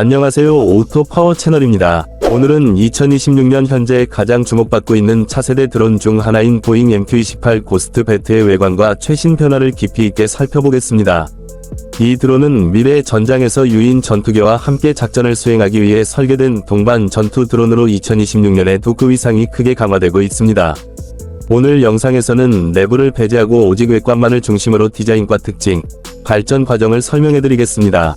안녕하세요 오토 파워 채널입니다. 오늘은 2026년 현재 가장 주목받고 있는 차세대 드론 중 하나인 보잉 MQ-28 고스트 배트의 외관과 최신 변화를 깊이 있게 살펴보겠습니다. 이 드론은 미래 전장에서 유인 전투기와 함께 작전을 수행하기 위해 설계된 동반 전투 드론으로 2026년에 도크 위상이 크게 강화되고 있습니다. 오늘 영상에서는 내부를 배제하고 오직 외관만을 중심으로 디자인과 특징, 발전 과정을 설명해드리겠습니다.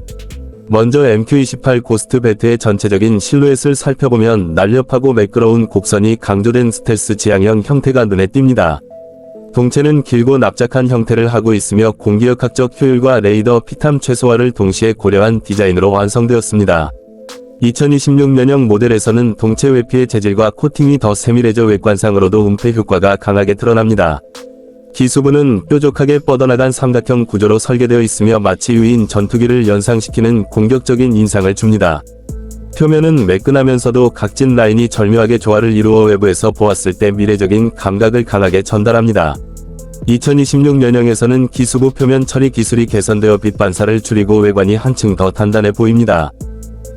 먼저 MQ-28 고스트 배트의 전체적인 실루엣을 살펴보면 날렵하고 매끄러운 곡선이 강조된 스텔스 지향형 형태가 눈에 띕니다. 동체는 길고 납작한 형태를 하고 있으며 공기역학적 효율과 레이더 피탐 최소화를 동시에 고려한 디자인으로 완성되었습니다. 2026년형 모델에서는 동체 외피의 재질과 코팅이 더 세밀해져 외관상으로도 은폐 효과가 강하게 드러납니다. 기수부는 뾰족하게 뻗어나간 삼각형 구조로 설계되어 있으며 마치 유인 전투기를 연상시키는 공격적인 인상을 줍니다. 표면은 매끈하면서도 각진 라인이 절묘하게 조화를 이루어 외부에서 보았을 때 미래적인 감각을 강하게 전달합니다. 2026년형에서는 기수부 표면 처리 기술이 개선되어 빛 반사를 줄이고 외관이 한층 더 단단해 보입니다.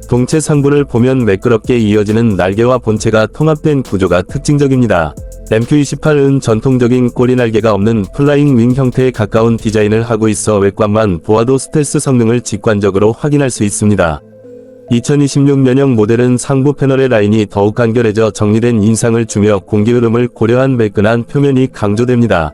동체 상부를 보면 매끄럽게 이어지는 날개와 본체가 통합된 구조가 특징적입니다. MQ-28은 전통적인 꼬리 날개가 없는 플라잉 윙 형태에 가까운 디자인을 하고 있어 외관만 보아도 스텔스 성능을 직관적으로 확인할 수 있습니다. 2026년형 모델은 상부 패널의 라인이 더욱 간결해져 정리된 인상을 주며 공기 흐름을 고려한 매끈한 표면이 강조됩니다.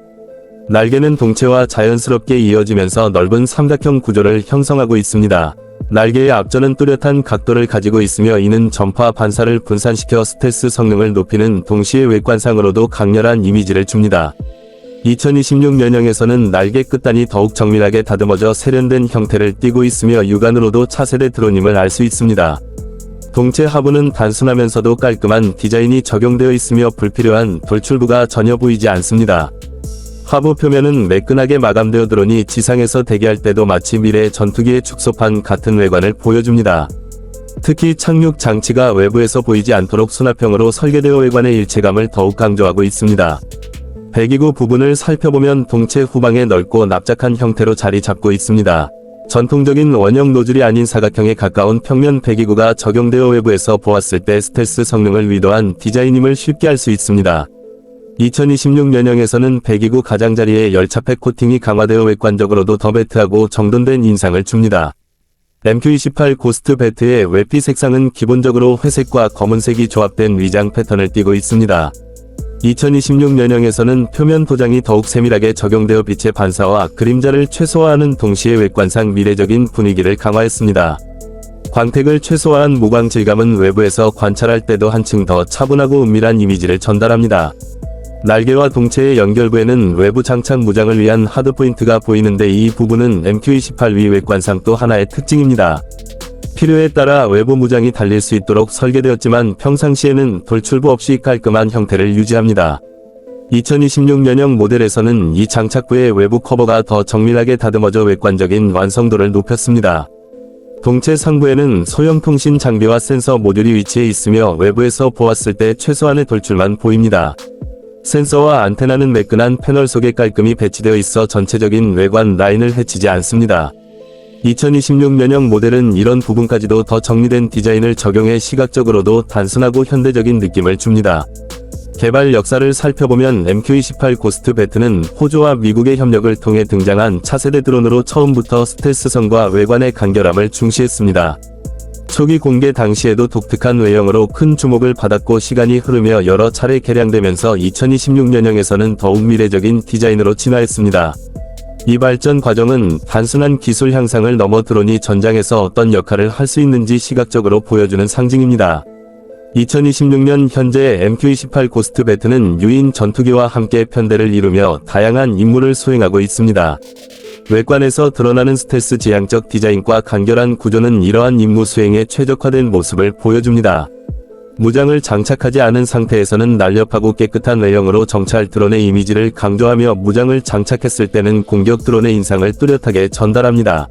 날개는 동체와 자연스럽게 이어지면서 넓은 삼각형 구조를 형성하고 있습니다. 날개의 앞전은 뚜렷한 각도를 가지고 있으며 이는 전파 반사를 분산시켜 스텔스 성능을 높이는 동시에 외관상으로도 강렬한 이미지를 줍니다. 2026년형에서는 날개 끝단이 더욱 정밀하게 다듬어져 세련된 형태를 띠고 있으며 육안으로도 차세대 드론임을 알 수 있습니다. 동체 하부는 단순하면서도 깔끔한 디자인이 적용되어 있으며 불필요한 돌출부가 전혀 보이지 않습니다. 하부 표면은 매끈하게 마감되어 드론이 지상에서 대기할 때도 마치 미래의 전투기의 축소판 같은 외관을 보여줍니다. 특히 착륙 장치가 외부에서 보이지 않도록 수납형으로 설계되어 외관의 일체감을 더욱 강조하고 있습니다. 배기구 부분을 살펴보면 동체 후방에 넓고 납작한 형태로 자리 잡고 있습니다. 전통적인 원형 노즐이 아닌 사각형에 가까운 평면 배기구가 적용되어 외부에서 보았을 때 스텔스 성능을 위도한 디자인임을 쉽게 알 수 있습니다. 2026 년형에서는 배기구 가장자리에 열차팩 코팅이 강화되어 외관적으로도 더 배트하고 정돈된 인상을 줍니다. MQ-28 고스트 배트의 외피 색상은 기본적으로 회색과 검은색이 조합된 위장 패턴을 띠고 있습니다. 2026 년형에서는 표면 도장이 더욱 세밀하게 적용되어 빛의 반사와 그림자를 최소화하는 동시에 외관상 미래적인 분위기를 강화했습니다. 광택을 최소화한 무광 질감은 외부에서 관찰할 때도 한층 더 차분하고 은밀한 이미지를 전달합니다. 날개와 동체의 연결부에는 외부 장착 무장을 위한 하드포인트가 보이는데 이 부분은 MQ-28 위 외관상 또 하나의 특징입니다. 필요에 따라 외부 무장이 달릴 수 있도록 설계되었지만 평상시에는 돌출부 없이 깔끔한 형태를 유지합니다. 2026년형 모델에서는 이 장착부의 외부 커버가 더 정밀하게 다듬어져 외관적인 완성도를 높였습니다. 동체 상부에는 소형 통신 장비와 센서 모듈이 위치해 있으며 외부에서 보았을 때 최소한의 돌출만 보입니다. 센서와 안테나는 매끈한 패널 속에 깔끔히 배치되어 있어 전체적인 외관 라인을 해치지 않습니다. 2026년형 모델은 이런 부분까지도 더 정리된 디자인을 적용해 시각적으로도 단순하고 현대적인 느낌을 줍니다. 개발 역사를 살펴보면 MQ-28 고스트 배트는 호주와 미국의 협력을 통해 등장한 차세대 드론으로 처음부터 스텔스성과 외관의 간결함을 중시했습니다. 초기 공개 당시에도 독특한 외형으로 큰 주목을 받았고 시간이 흐르며 여러 차례 개량되면서 2026년형에서는 더욱 미래적인 디자인으로 진화했습니다. 이 발전 과정은 단순한 기술 향상을 넘어 드론이 전장에서 어떤 역할을 할 수 있는지 시각적으로 보여주는 상징입니다. 2026년 현재 MQ-28 고스트 배트는 유인 전투기와 함께 편대를 이루며 다양한 임무를 수행하고 있습니다. 외관에서 드러나는 스텔스 지향적 디자인과 간결한 구조는 이러한 임무 수행에 최적화된 모습을 보여줍니다. 무장을 장착하지 않은 상태에서는 날렵하고 깨끗한 외형으로 정찰 드론의 이미지를 강조하며 무장을 장착했을 때는 공격 드론의 인상을 뚜렷하게 전달합니다.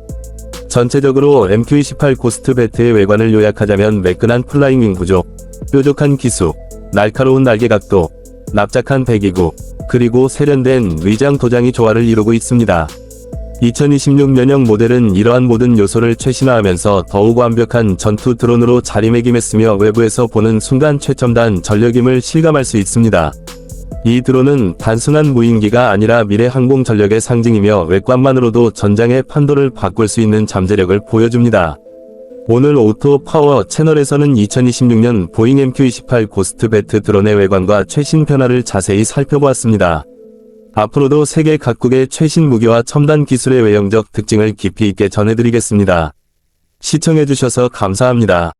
전체적으로 MQ-28 고스트 배트의 외관을 요약하자면 매끈한 플라잉 구조, 뾰족한 기수, 날카로운 날개 각도, 납작한 배기구, 그리고 세련된 위장 도장이 조화를 이루고 있습니다. 2026년형 모델은 이러한 모든 요소를 최신화하면서 더욱 완벽한 전투 드론으로 자리매김했으며 외부에서 보는 순간 최첨단 전력임을 실감할 수 있습니다. 이 드론은 단순한 무인기가 아니라 미래 항공 전력의 상징이며 외관만으로도 전장의 판도를 바꿀 수 있는 잠재력을 보여줍니다. 오늘 오토 파워 채널에서는 2026년 보잉 MQ-28 고스트 배트 드론의 외관과 최신 변화를 자세히 살펴보았습니다. 앞으로도 세계 각국의 최신 무기와 첨단 기술의 외형적 특징을 깊이 있게 전해드리겠습니다. 시청해주셔서 감사합니다.